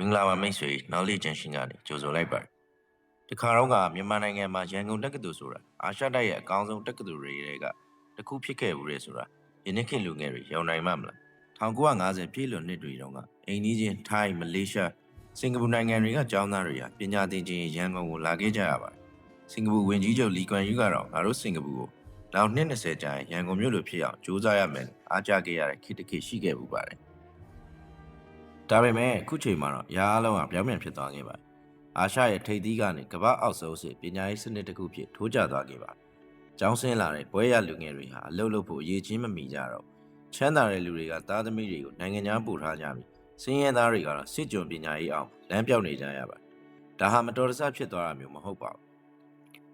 မင်္ဂလာပါမိတ်ဆွေ knowledge junction ကနေကြိုဆိုလိုက်ပါတယ်ဒီခါတော့ကမြန်မာနိုင်ငံမှာရန်ကုန်တက္ကသိုလ်ဆိုတာအာရှတိုက်ရဲ့အကောင်းဆုံးတက္ကသိုလ်တွေကတစ်ခုဖြစ်ခဲ့ဘူးလေဆိုတာယနေ့ခေတ်လူငယ်တွေယုံနိုင်မှမလား1950ပြည့်လွန်နှစ်တွေတုန်းကအိန္ဒိချင်းထိုင်းမလေးရှားစင်ကာပူနိုင်ငံတွေကကျောင်းသားတွေဟာပညာသင်ခြင်းရန်ကုန်ကိုလာခဲ့ကြရပါတယ်စင်ကာပူဝန်ကြီးချုပ်လီကွမ်ယူကတော့ငါတို့စင်ကာပူကိုနောက်နှစ်20ကြာရင်ရန်ကုန်မြို့လိုဖြစ်အောင်ကြိုးစားရမယ်လို့အားကြခဲ့ရတဲ့ခေတ်တစ်ခေတ်ရှိခဲ့ပူပါတယ် ဒါပေမဲ့အခုချိန်မှာတော့ရားအလုံးကပြောင်းပြန်ဖြစ်သွားခဲ့ပါတယ်။အာရှရဲ့ထိပ်သီးကနေကမ္ဘာအောက်ဆုံးစစ်ပညာရေးစနစ်တစ်ခုဖြစ်ထိုးကျသွားခဲ့ပါတယ်။ကျောင်းဆင်းလာတဲ့ဘွဲရလူငယ်တွေဟာအလုပ်လုပ်ဖို့အရေးချင်းမမီကြတော့ချမ်းသာတဲ့လူတွေကသားသမီးတွေကိုနိုင်ငံခြားပို့ထားကြပြီးစင်းရဲသားတွေကတော့စစ်ကြုံပညာရေးအောင်လမ်းပြောင်းနေကြရပါတယ်။ဒါဟာမတော်တဆဖြစ်သွားတာမျိုးမဟုတ်ပါဘူး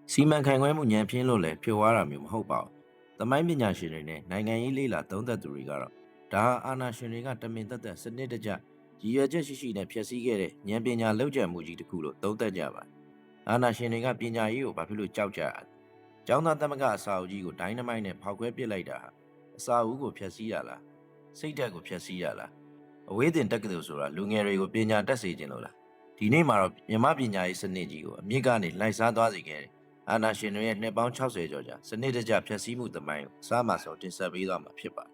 ။စီမံခန့်ခွဲမှုညံပြင်းလို့လည်းဖြစ်သွားတာမျိုးမဟုတ်ပါဘူး။သမိုင်းပညာရှင်တွေနဲ့နိုင်ငံရေးလေ့လာသုံးသပ်သူတွေကတော့ဒါဟာအာဏာရှင်တွေကတမင်သက်သက်စနစ်တကျ ရည်ရွယ်ချက်ရှိရှိနဲ့ဖျက်ဆီးခဲ့တဲ့ဉာဏ်ပညာလောက်ကျမှုကြီးတစ်ခုလို့သုံးသပ်ကြပါတယ်။အာနာရှင်တွေကပညာရေးကိုဘာဖြစ်လို့ကြောက်ကြရလဲ။ကျောင်းသားသမဂ္ဂအစာအုပ်ကြီးကိုဒိုင်းနမိုက်နဲ့ဖောက်ခွဲပစ်လိုက်တာဟာအစာအုပ်ကိုဖျက်ဆီးရလား။စိတ်ဓာတ်ကိုဖျက်ဆီးရလား။အဝေးတင်တက္ကသိုလ်ဆိုတာလူငယ်တွေကိုပညာတတ်စေခြင်းလို့လား။ဒီနေ့မှာတော့မြမပညာရေးစနစ်ကြီးကိုအမြင့်ကနေလှိုက်စားသွားစေခဲ့တယ်။အာနာရှင်တွေရဲ့နှစ်ပေါင်း60ကျော်ကြာစနစ်တကျဖျက်ဆီးမှုသမိုင်းကိုစားမစောတင်ဆက်ပေးသွားမှာဖြစ်ပါတယ်။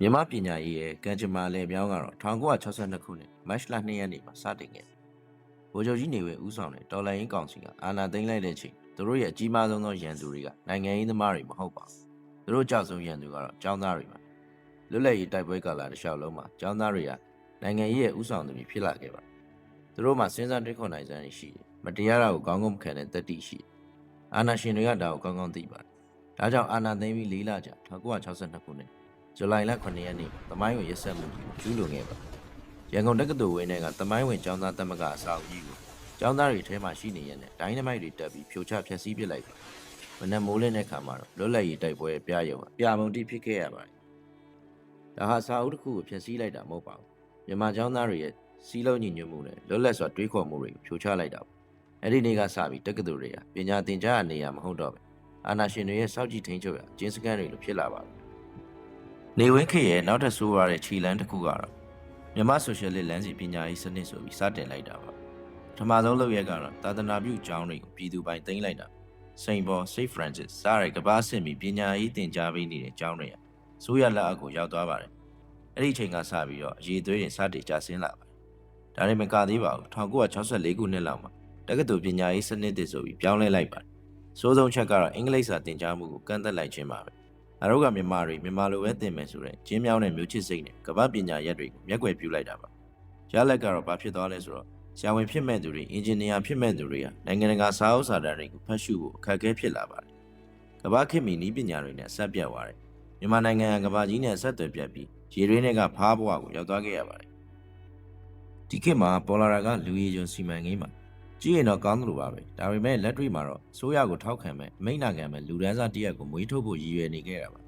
မြန်မာပညာရေးရဲ့ကံကြမ္မာလည်ပြောင်းကတော့1962ခုနှစ်မတ်လ2ရက်နေ့မှာစတင်ခဲ့တယ်။ဗိုလ်ချုပ်ကြီးနေဝဲဦးဆောင်တဲ့တော်လိုင်းရေးကောင်စီကအာဏာသိမ်းလိုက်တဲ့ချိန်သူတို့ရဲ့အကြီးမားဆုံးသောရန်သူတွေကနိုင်ငံရေးသမားတွေမဟုတ်ပါဘူး။သူတို့ကြောက်ဆုံးရန်သူကတော့ចောင်းသားတွေပါ။လွတ်လပ်ရေးတိုက်ပွဲကာလတစ်လျှောက်လုံးမှာចောင်းသားတွေကနိုင်ငံရေးရဲ့ဦးဆောင်သူတွေဖြစ်လာခဲ့ပါတယ်။သူတို့မှာစဉ်းစားတွေးခေါ်နိုင်စမ်းတွေရှိတယ်။မတရားတာကိုကောင်းကောင်းမခံတဲ့တတိရှိတယ်။အာဏာရှင်တွေကဒါကိုကောင်းကောင်းသိပါတယ်။ဒါကြောင့်အာဏာသိမ်းပြီး၄လကြာ1962ခုနှစ် ဇူလိုင်လ9ရက်နေ့သမိုင်းဝင်ရက်ဆက်မှုကြီးကိုကျူးလွန်ခဲ့ပါရန်ကုန်တက္ကသိုလ်ဝင်းထဲကသမိုင်းဝင်ကျောင်းသားသမဂ္ဂအစာအုပ်ကြီးကိုကျောင်းသားတွေထဲမှာရှိနေရတဲ့ဒိုင်းနမိုက်တွေတက်ပြီးဖြိုချဖျက်ဆီးပစ်လိုက်ပါမနက်မိုးလင်းတဲ့ခါမှာတော့လွတ်လပ်ရေးတိုက်ပွဲပြရုံကပြမုံတိဖြစ်ခဲ့ရပါတယ်ဒါဟာစာအုပ်တစ်ခုကိုဖျက်ဆီးလိုက်တာမဟုတ်ပါဘူးမြန်မာကျောင်းသားတွေရဲ့စီးလုံးညီညွတ်မှုနဲ့လွတ်လပ်စွာတွေးခေါ်မှုတွေကိုဖြိုချလိုက်တာပါအဲ့ဒီနေ့ကစပြီးတက္ကသိုလ်တွေကပညာသင်ကြားရနေရမဟုတ်တော့ပဲအာနာရှင်တွေရဲ့စောင့်ကြည့်ထိန်းချုပ်ရအကျဉ်းစခန်းတွေလိုဖြစ်လာပါတယ် နေဝင်းခေတ်ရဲ့နောက်ထပ်ဆိုးရတဲ့ခြေလမ်းတစ်ခုကတော့မြန်မာဆိုရှယ်လစ်လမ်းစီပညာရေးစနစ်ဆိုပြီးစတင်လိုက်တာပါပထမဆုံးလုပ်ရက်ကတော့သာသနာပြုကျောင်းတွေကိုပြည်သူပိုင်သိမ်းလိုက်တာစိန်ပေါ် Saint Francis စားရကမ္ဘာစစ်မီပညာရေးသင်ကြားပေးနေတဲ့ကျောင်းတွေဆိုးရလက်အောက်ကိုရောက်သွားပါတယ်အဲ့ဒီအချိန်ကစပြီးတော့အရေးသွေးတွေစတင်ကျဆင်းလာပါတယ်ဒါနဲ့မကသေးပါဘူး1964ခုနှစ်လောက်မှာတက္ကသိုလ်ပညာရေးစနစ်တည်ဆိုပြီးပြောင်းလဲလိုက်ပါတယ်စိုးဆုံးချက်ကတော့အင်္ဂလိပ်စာသင်ကြားမှုကိုကန့်သက်လိုက်ခြင်းပါပဲ အရုပ်ကမြန်မာတွေမြန်မာလိုပဲသင်မယ်ဆိုတဲ့ကျင်းမြောင်းတဲ့မျိုးချစ်စိတ်နဲ့ကမ္ဘာပညာရက်တွေကိုမျက်ွယ်ပြုလိုက်တာပါရလက်ကတော့ဘာဖြစ်သွားလဲဆိုတော့ဆရာဝန်ဖြစ်မဲ့သူတွေအင်ဂျင်နီယာဖြစ်မဲ့သူတွေကနိုင်ငံတကာစာအုပ်စာတမ်းတွေကိုဖတ်ရှုဖို့အခက်အခဲဖြစ်လာပါတယ်ကမ္ဘာခေတ်မီနည်းပညာတွေနဲ့ဆက်ပြတ်သွားတယ်မြန်မာနိုင်ငံကကမ္ဘာကြီးနဲ့ဆက်သွယ်ပြတ်ပြီးရေရင်းတွေကဖားဘဝကိုရောက်သွားခဲ့ရပါတယ်ဒီခေတ်မှာပေါ်လာတာကလူရည်ကျွန်းစီမံကိန်းမှာ ကြည့်ရင်တော့ကောင်းသလိုပါပဲဒါပေမဲ့လက်တွေ့မှာတော့စိုးရကိုထောက်ခံမဲ့မိန့်နာခံမဲ့လူဒန်းစားတရက်ကိုမွေးထုတ်ဖို့ရည်ရွယ်နေခဲ့တာပါ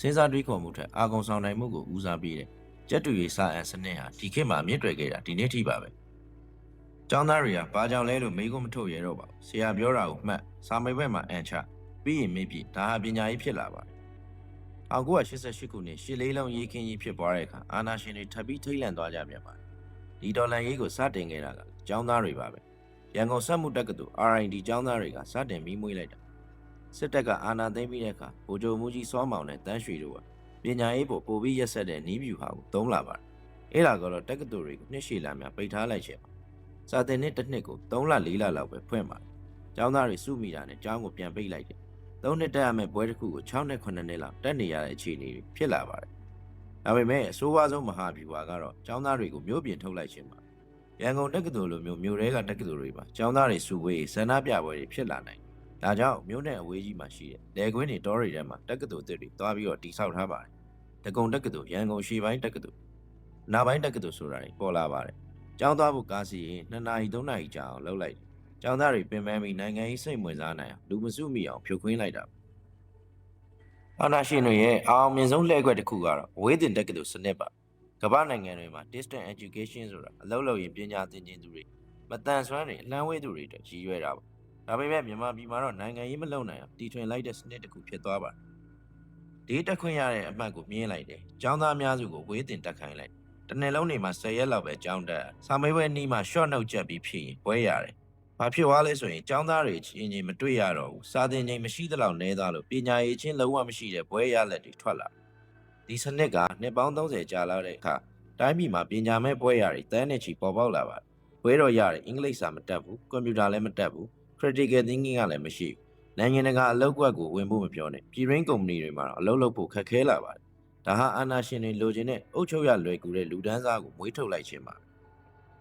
စဉ်းစားတွေးခေါ်မှုထက်အာကုံဆောင်နိုင်မှုကိုဦးစားပေးတဲ့ကြက်တူရေးစာအန်စနစ်ဟာဒီခေတ်မှာအမြင့်တွယ်ခဲ့တာဒီနေ့ထိပါပဲကျောင်းသားတွေကဘာကြောင့်လဲလို့မေးခွန်းမထုတ်ရတော့ပါဘူးဆရာပြောတာကိုမှတ်စာမေးပွဲမှာအန်ချပြီးရင်မေးပြီးဒါဟာပညာရေးဖြစ်လာပါတယ်1988ခုနှစ်ရှစ်လေးလုံးရေးခင်းကြီးဖြစ်ပွားတဲ့အခါအာနာရှင်တွေထပ်ပြီးထိတ်လန့်သွားကြပြန်ပါတယ်ဒီဒေါ်လာရေးကိုစတင်ခဲ့တာကကျောင်းသားတွေပါပဲ ရန်ကုန်စက်မှုတက္ကသိုလ် RID ကျောင်းသားတွေကစတင်ပြီးမွေးလိုက်တာစစ်တပ်ကအာဏာသိမ်းပြီးတဲ့အခါဗိုလ်ချုပ်မူကြီးစောမောင်နဲ့တန်းရွှေတို့ကပညာရေးပေါ်ပို့ပြီးရက်ဆက်တဲ့နီးဗျူဟာကိုသုံးလာပါတယ်အဲ့ဒါကတော့တက္ကသိုလ်တွေကိုနှစ်ရှည်လာများပိတ်ထားလိုက်ချက်ပါစာသင်နှစ်တစ်နှစ်ကို3လ4လလောက်ပဲဖွင့်ပါတယ်ကျောင်းသားတွေစုမိတာနဲ့ကျောင်းကိုပြန်ပိတ်လိုက်တယ်သုံးနှစ်တက်ရမယ့်ပွဲတစ်ခုကို6နဲ့9နှစ်လောက်တက်နေရတဲ့အခြေအနေတွေဖြစ်လာပါတယ်ဒါပေမဲ့အဆိုးဝါးဆုံးမဟာဗျူဟာကတော့ကျောင်းသားတွေကိုမျိုးပြင်ထုတ်လိုက်ခြင်းပါ ရန်ကုန်တက္ကသိုလ်လိုမျိုးမြို့ရဲကတက္ကသိုလ်တွေမှာကျောင်းသားတွေစုဝေးဆန္ဒပြပွဲတွေဖြစ်လာနိုင်တယ်ဒါကြောင့်မြို့နယ်အဝေးကြီးမှာရှိတဲ့လေကွင်းတွေတောတွေထဲမှာတက္ကသိုလ်သစ်တွေတွားပြီးတော့တိစောက်ထားပါတယ်တကုံတက္ကသိုလ်ရန်ကုန်ရှေ့ပိုင်းတက္ကသိုလ်နာပိုင်းတက္ကသိုလ်ဆိုတာတွေပေါ်လာပါတယ်ကျောင်းသားဖို့ကားစီရင်2နာရီ3နာရီကြာအောင်လှုပ်လိုက်တယ်ကျောင်းသားတွေပင်ပန်းပြီးနိုင်ငံရေးစိတ်ဝင်စားနိုင်အောင်လူမစုမိအောင်ဖြိုခွင်းလိုက်တာအာနာရှင်တွေရဲ့အအောင်မြင်ဆုံးလှည့်ကွက်တစ်ခုကတော့ဝေးတင်တက္ကသိုလ်စနစ်ပါ ကမ္ဘာနိုင်ငံတွေမှာ distance education ဆိုတာအလုပ်လုပ်ရင်ပညာသင်ခြင်းသူတွေမတန်ဆွမ်းတွေအလံဝေးသူတွေအတွက်ရည်ရွယ်တာပါဒါပေမဲ့မြန်မာပြည်မှာတော့နိုင်ငံရေးမလုပ်နိုင်အောင်တီထွင်လိုက်တဲ့စနစ်တစ်ခုဖြစ်သွားပါတယ်ဒီတက်ခွင့်ရတဲ့အမှတ်ကိုမြင်းလိုက်တယ်။ကျောင်းသားအများစုကိုဝေးတင်တက်ခိုင်းလိုက်။တနေ့လုံးနေမှာ10ရက်လောက်ပဲကျောင်းတက်။စာမေးပွဲနီးမှာ short note ချက်ပြီးဖြည့်ရင်ပွဲရတယ်။ဘာဖြစ်သွားလဲဆိုရင်ကျောင်းသားတွေချင်းချင်းမတွေ့ရတော့ဘူး။စာသင်ချိန်မရှိသလောက်နဲသွားလို့ပညာရေးချင်းလုံးဝမရှိတဲ့ပွဲရလက်တွေထွက်လာ။ ဒီစနစ်ကနှစ်ပေါင်း30ကြာလာတဲ့အခါတိုင်းပြည်မှာပညာမဲ့ပွဲရတွေတန်းနဲ့ချီပေါ်ပေါက်လာပါတယ်။ပွဲတော့ရတယ်အင်္ဂလိပ်စာမတတ်ဘူး။ကွန်ပျူတာလည်းမတတ်ဘူး။ critical thinking ကလည်းမရှိဘူး။နိုင်ငံတကာအလုပ်ကွက်ကိုဝင်ဖို့မပြောနဲ့ပြည်ရင်းကုမ္ပဏီတွေမှာတော့အလုပ်လုပ်ဖို့ခက်ခဲလာပါတယ်။ဒါဟာအာဏာရှင်တွေလိုချင်တဲ့အုပ်ချုပ်ရလွယ်ကူတဲ့လူဒန်းစားကိုမွေးထုတ်လိုက်ခြင်းပါ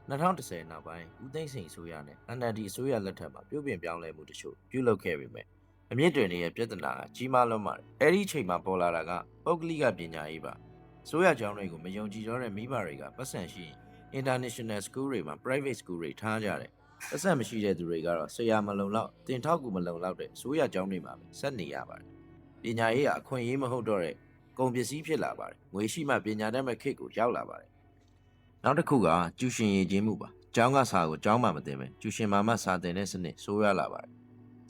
2010နောက်ပိုင်းဦးသိန်းစိန်အစိုးရနဲ့ NLD အစိုးရလက်ထက်မှာပြုပြင်ပြောင်းလဲမှုတချို့ပြုလုပ်ခဲ့ပေမဲ့ အမြင့်တွင်ရဲ့ပြဿနာကကြီးမားလွန်းပါတယ်။အဲဒီအချိန်မှာပေါ်လာတာကပုဂ္ဂလိကပညာရေးပါ။ဆိုရကျောင်းတွေကိုမယုံကြည်တော့တဲ့မိဘတွေကပတ်စံရှိရင် international school တွေမှာ private school တွေထားကြတယ်။ပတ်စံမရှိတဲ့သူတွေကတော့ဆရာမလုံလောက်တင်ထောက်ကူမလုံလောက်တဲ့ဆိုရကျောင်းတွေမှာပဲဆက်နေရပါတယ်။ပညာရေးကအခွင့်အရေးမဟုတ်တော့တဲ့ကုန်ပစ္စည်းဖြစ်လာပါတယ်။ငွေရှိမှပညာတတ်မဲ့ခေတ်ကိုရောက်လာပါတယ်။နောက်တစ်ခုကကျူရှင်ရည်ချင်းမှုပါ။ကျောင်းကစာကိုကျောင်းမှမတင်ပဲကျူရှင်မာမစာတင်တဲ့စနစ်ဆိုးရလာပါတယ်။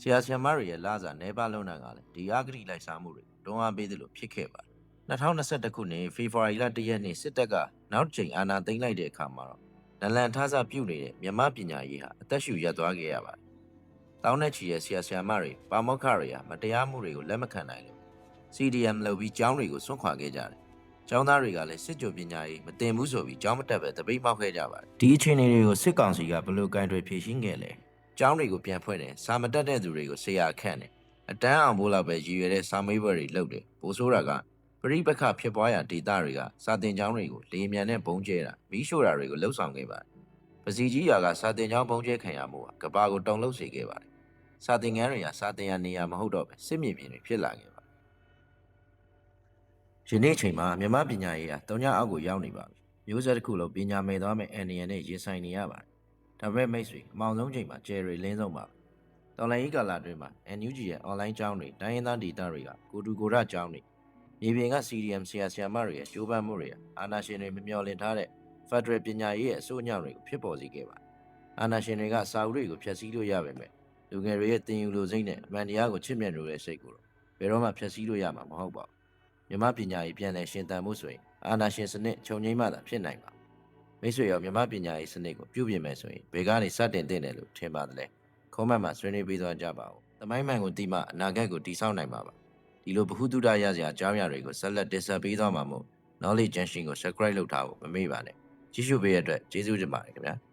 ဆရာဆရာမတွေရဲ့လစာနေပါလုံးတာကလည်းဒီအဂတိလိုက်စားမှုတွေတွန်းအားပေးသလိုဖြစ်ခဲ့ပါတယ်။2021ခုနှစ်ဖေဖော်ဝါရီလ1ရက်နေ့စစ်တပ်ကနောက်တစ်ချိန်အာဏာသိမ်းလိုက်တဲ့အခါမှာတော့နလန်ထားစပြုတ်နေတဲ့မြမပညာရေးဟာအသက်ရှူရပ်သွားခဲ့ရပါတယ်။တောင်းတဲ့ချီရဲ့ဆရာဆရာမတွေပါမောက္ခတွေဟာမတရားမှုတွေကိုလက်မခံနိုင်လို့ CDM လုပ်ပြီးကျောင်းတွေကိုဆွန့်ခွာခဲ့ကြတယ်။ကျောင်းသားတွေကလည်းစစ်ကြိုပညာရေးမတင်ဘူးဆိုပြီးကျောင်းမတက်ပဲတပိတ်ပေါက်ခဲ့ကြပါတယ်။ဒီအခြေအနေတွေကိုစစ်ကောင်စီကဘယ်လိုကင်တွယ်ဖြေရှင်းခဲ့လဲ။ ကျောင်းတွေကိုပြန်ဖွင့်တယ်စာမတက်တဲ့သူတွေကိုဆရာခန့်တယ်။အတန်းအောင်ဖို့လောက်ပဲရည်ရွယ်တဲ့စာမေးပွဲတွေလုပ်တယ်။ပိုဆိုးတာကပရိပခဖြစ်ပွားရာဒေသတွေကစာတင်ကျောင်းတွေကိုလေမြန်နဲ့ဘုံကျဲတာမီးရှို့တာတွေကိုလှုပ်ဆောင်ခဲ့ပါတယ်။ပစီကြီးရွာကစာတင်ကျောင်းဘုံကျဲခံရမှုကကဘာကိုတုံလှုပ်စေခဲ့ပါတယ်။စာတင်ငန်းတွေကစာတင်ရနေရာမဟုတ်တော့ပဲစစ်မြေပြင်တွေဖြစ်လာခဲ့ပါတယ်။ယနေ့အချိန်မှာမြန်မာပညာရေးဟာတုံညာအောက်ကိုရောက်နေပါပြီ။မျိုးဆက်တစ်ခုလုံးပညာမဲ့သွားမဲ့အန်နီယန်နဲ့ရင်ဆိုင်နေရပါတယ်။ ဒါပေမဲ့မိတ်ဆွေအမောင်ဆုံးချိန်မှာကျယ်ရီလင်းဆုံးပါပဲ။တော်လိုင်းကြီးကာလာတွင်မှာ NUG ရဲ့ online ကျောင်းတွေတိုင်းရင်းသားဒေသတွေကကိုတူကိုရကျောင်းတွေမြေပြင်က CDM ဆရာဆရာမတွေရဲ့ကြိုးပမ်းမှုတွေဟာအာနာရှင်တွေမမျှော်လင့်ထားတဲ့ Federal ပညာရေးရဲ့အစိုးအညောင်တွေကိုဖြစ်ပေါ်စေခဲ့ပါတယ်။အာနာရှင်တွေကစာအုပ်တွေကိုဖျက်ဆီးလို့ရပါမယ်။လူငယ်တွေရဲ့တင်ယူလိုစိတ်နဲ့အမှန်တရားကိုချစ်မြတ်လို့တဲ့စိတ်ကိုတော့ဘယ်တော့မှဖျက်ဆီးလို့ရမှာမဟုတ်ပါဘူး။မြမပညာရေးပြန်လည်ရှင်သန်မှုဆိုရင်အာနာရှင်စနစ်ခြုံငိမ့်မှသာဖြစ်နိုင်ပါ မိတ်ဆွေရောမြမပညာရေးစနစ်ကိုပြုပြင်မယ်ဆိုရင်ဘယ်ကနေစတင်တင်တယ်လို့ထင်ပါတယ်လဲ။ခုံးမတ်မှာဆွေးနွေးပေးသွားကြပါဦး။သမိုင်းမှန်ကိုတိမှအနာဂတ်ကိုတည်ဆောက်နိုင်ပါပါ။ဒီလိုဗဟုသုတရစရာအကြောင်းအရာတွေကိုဆက်လက်တင်ဆက်ပေးသွားမှာမို့ knowledge junction ကို subscribe လုပ်ထားဖို့မမေ့ပါနဲ့ကြည့်ရှုပေးရတဲ့အတွက်ကျေးဇူးတင်ပါတယ်ခင်ဗျာ။